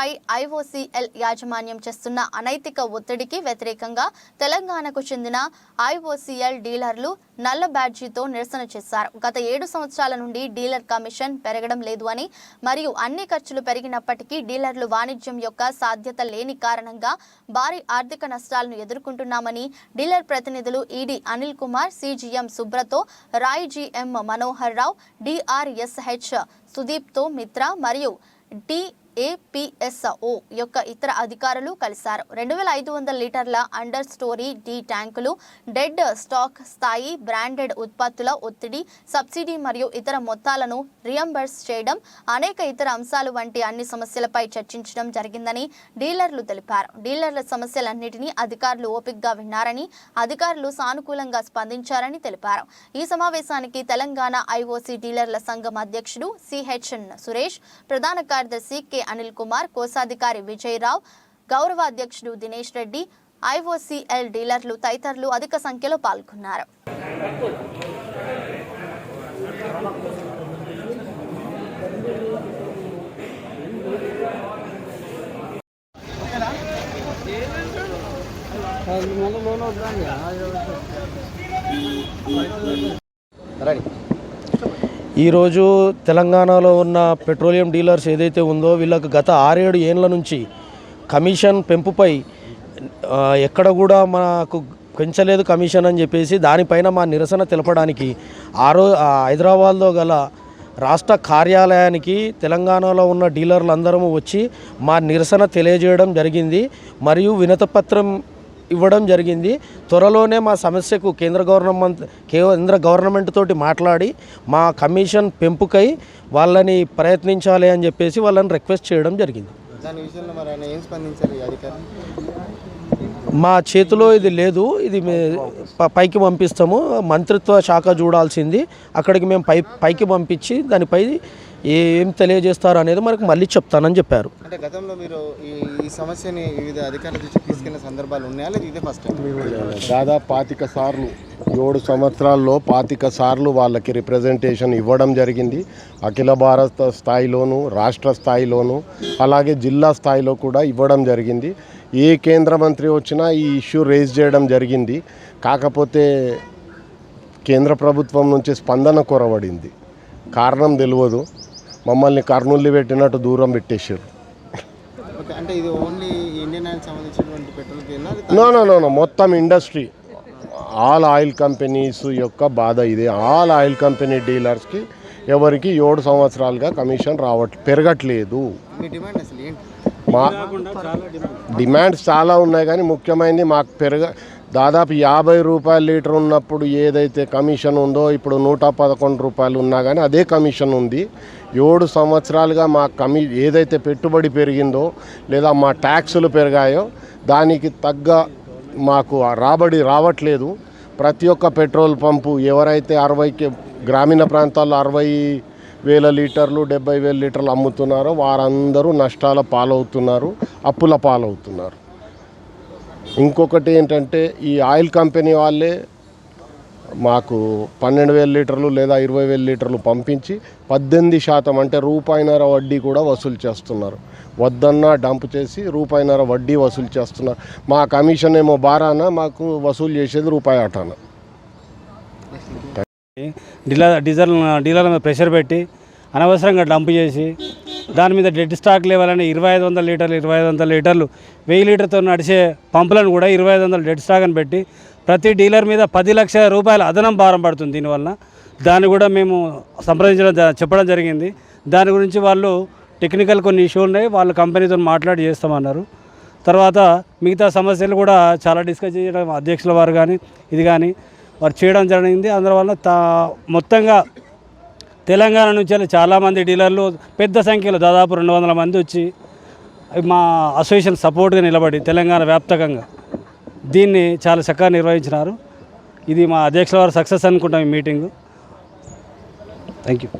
పై IOCL యాజమాన్యం చేస్తున్న అనైతిక ఒత్తిడికి వ్యతిరేకంగా తెలంగాణకు చెందిన ఐఓసీఎల్ డీలర్లు నల్ల బ్యాడ్జీతో నిరసన చేశారు. గత ఏడు సంవత్సరాల నుండి డీలర్ కమిషన్ పెరగడం లేదు అని మరియు అన్ని ఖర్చులు పెరిగినప్పటికీ డీలర్లు వాణిజ్యం యొక్క సాధ్యత లేని కారణంగా భారీ ఆర్థిక నష్టాలను ఎదుర్కొంటున్నామని డీలర్ ప్రతినిధులు ED Anil Kumar CGM Subrato Roy GM Manohar Rao DRSH Sudipto Mitra మరియు డి ఏపీఎస్ఓ యొక్క ఇతర అధికారులు కలిశారు. రెండు వేల ఐదు వందల లీటర్ల అండర్ స్టోరీ డి ట్యాంకులు డెడ్ స్టాక్ స్థాయి బ్రాండెడ్ ఉత్పత్తుల ఒత్తిడి సబ్సిడీ మరియు ఇతర మొత్తాలను రియంబర్స్ చేయడం అనేక ఇతర అంశాలు వంటి అన్ని సమస్యలపై చర్చించడం జరిగిందని డీలర్లు తెలిపారు. డీలర్ల సమస్యలన్నింటినీ అధికారులు ఓపికగా విన్నారని అధికారులు సానుకూలంగా స్పందించారని తెలిపారు. ఈ సమావేశానికి తెలంగాణ ఐఓసీ డీలర్ల సంఘం అధ్యక్షుడు సిహెచ్ఎన్ సురేష్ ప్రధాన కార్యదర్శి కె. అనిల్ కుమార్ కోశాధికారి విజయరావు గౌరవ అధ్యక్షుడు దినేష్ రెడ్డి ఐఓసీఎల్ డీలర్లు తదితరులు అధిక సంఖ్యలో పాల్గొన్నారు. ఈరోజు తెలంగాణలో ఉన్న పెట్రోలియం డీలర్స్ ఏదైతే ఉందో వీళ్ళకు గత ఆరేడు ఏళ్ళ నుంచి కమిషన్ పెంపుపై ఎక్కడ కూడా మనకు పెంచలేదు కమిషన్ అని చెప్పేసి దానిపైన మా నిరసన తెలపడానికి ఆరో హైదరాబాద్లో గల రాష్ట్ర కార్యాలయానికి తెలంగాణలో ఉన్న డీలర్లందరము వచ్చి మా నిరసన తెలియజేయడం జరిగింది. మరియు వినతపత్రం ఇవ్వడం జరిగింది. త్వరలోనే మా సమస్యకు కేంద్ర గవర్నమెంట్ కేంద్ర గవర్నమెంట్ తోటి మాట్లాడి మా కమిషన్ పెంపుకై వాళ్ళని ప్రయత్నించాలి అని చెప్పేసి వాళ్ళని రిక్వెస్ట్ చేయడం జరిగింది. మా చేతిలో ఇది లేదు. ఇది పైకి పంపిస్తాము. మంత్రిత్వ శాఖ చూడాల్సింది. అక్కడికి మేము పై పైకి పంపించి దానిపై ఏం తెలియజేస్తారు అనేది మనకు మళ్ళీ చెప్తానని చెప్పారు. అంటే గతంలో మీరు ఈ ఈ సమస్యని వివిధ అధికారుల దృష్టికి తీసుకెళ్ళిన సందర్భాలు ఉన్నాయా లేదా ఇదే ఫస్ట్ టైం దాదాపు పాతిక సార్లు ఏడు సంవత్సరాల్లో పాతిక సార్లు వాళ్ళకి రిప్రజెంటేషన్ ఇవ్వడం జరిగింది. అఖిల భారత స్థాయిలోను రాష్ట్ర స్థాయిలోను అలాగే జిల్లా స్థాయిలో కూడా ఇవ్వడం జరిగింది. ఏ కేంద్ర మంత్రి వచ్చినా ఈ ఇష్యూ రేజ్ చేయడం జరిగింది. కాకపోతే కేంద్ర ప్రభుత్వం నుంచి స్పందన కొరవడింది. కారణం తెలియదు. మమ్మల్ని కర్నూలు పెట్టినట్టు దూరం పెట్టేశారు. ఓకే అంటే ఇది ఓన్లీ ఇండియన్ ఆయిల్ సంబంధించినటువంటి పెట్రోల్ కేనా నో నో నో నో మొత్తం ఇండస్ట్రీ ఆల్ ఆయిల్ కంపెనీస్ యొక్క బాధ ఇది. ఆల్ ఆయిల్ కంపెనీ డీలర్స్కి ఎవరికి ఏడు సంవత్సరాలుగా కమిషన్ రావట్ పెరగట్లేదు. మీ డిమాండ్ అసలు ఏంటి? మా డిమాండ్స్ చాలా ఉన్నాయి కానీ ముఖ్యమైనది మాకు పెరగ దాదాపు యాభై రూపాయల లీటర్ ఉన్నప్పుడు ఏదైతే కమిషన్ ఉందో ఇప్పుడు నూట పదకొండు రూపాయలు ఉన్నా కానీ అదే కమిషన్ ఉంది. ఏడు సంవత్సరాలుగా మా కమి ఏదైతే పెట్టుబడి పెరిగిందో లేదా మా ట్యాక్సులు పెరిగాయో దానికి తగ్గ మాకు రాబడి రావట్లేదు. ప్రతి ఒక్క పెట్రోల్ పంపు ఎవరైతే అరవైకి గ్రామీణ ప్రాంతాల్లో అరవై వేల లీటర్లు డెబ్బై వేల లీటర్లు అమ్ముతున్నారో వారందరూ నష్టాల పాలవుతున్నారు అప్పుల పాలవుతున్నారు. ఇంకొకటి ఏంటంటే ఈ ఆయిల్ కంపెనీ వాళ్ళే మాకు పన్నెండు వేల లీటర్లు లేదా ఇరవై వేల లీటర్లు పంపించి పద్దెనిమిది శాతం అంటే రూపాయినర వడ్డీ కూడా వసూలు చేస్తున్నారు. వద్దన్నా డంప్ చేసి రూపాయిన్నర వడ్డీ వసూలు చేస్తున్నారు మా కమిషన్ ఏమో బారాన మాకు వసూలు చేసేది రూపాయి ఆటాన. డీలర్ డీజల్ డీలర్ మీద ప్రెషర్ పెట్టి అనవసరంగా డంప్ చేసి దాని మీద డెడ్ స్టాక్ లెవెల్ అనే ఇరవై ఐదు వందల లీటర్లు ఇరవై ఐదు వందల లీటర్లు వెయ్యి లీటర్తో నడిచే పంపులను కూడా ఇరవై ఐదు వందల డెడ్ స్టాక్ అని పెట్టి ప్రతి డీలర్ మీద పది లక్షల రూపాయల అదనం భారం పడుతుంది దీనివల్ల. దాన్ని కూడా మేము సంప్రదించడం జ- చెప్పడం జరిగింది. దాని గురించి వాళ్ళు టెక్నికల్ కొన్ని ఇష్యూ ఉన్నాయి వాళ్ళు కంపెనీతో మాట్లాడి చేస్తామన్నారు. తర్వాత మిగతా సమస్యలు కూడా చాలా డిస్కస్ చేయడం అధ్యక్షుల వారు కానీ ఇది కానీ వారు చేయడం జరిగింది. అందువల్ల తా మొత్తంగా తెలంగాణ నుంచి వెళ్ళి చాలామంది డీలర్లు పెద్ద సంఖ్యలో దాదాపు రెండు వందల మంది వచ్చి మా అసోసియేషన్ సపోర్ట్గా నిలబడి తెలంగాణ వ్యాప్తకంగా దీన్ని చాలా చక్కగా నిర్వహించినారు. ఇది మా అధ్యక్షుల వారు సక్సెస్ అనుకుంటాం ఈ మీటింగు. Thank you